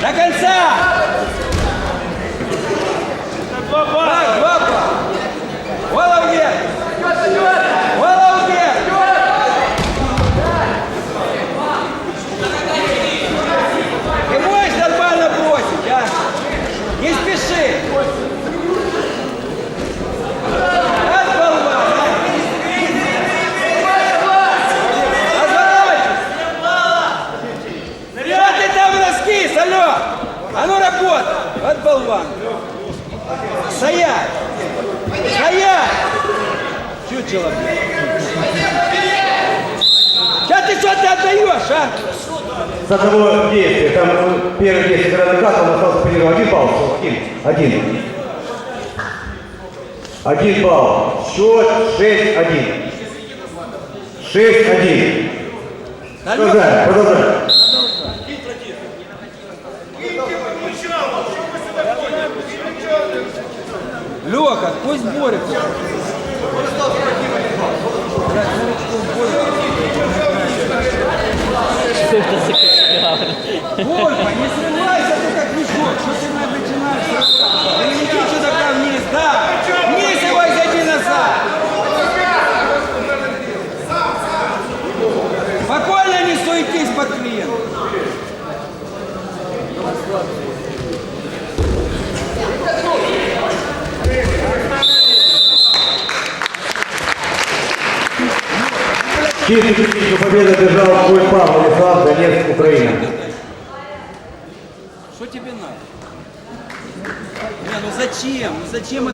Vai canção. Стоять! Стоять! Чучело. Сейчас ты что ты отдаешь, а? За того действия, там действие, когда накат, он остался по один балл, один, один. Один балл. Счет 6-1. 6-1. Продолжаем, продолжаем. Леха, пусть борется. Борька, не срывайся ты как мешок. Что ты на- начинаешь? Перелети чудака вниз, да. Вниз его зайди назад. Спокойно не суетись под клиентом. Чистую техническую победу одержал свой Павел Владислав, Донецк, Украина. Что тебе надо? Не, ну зачем? Ну зачем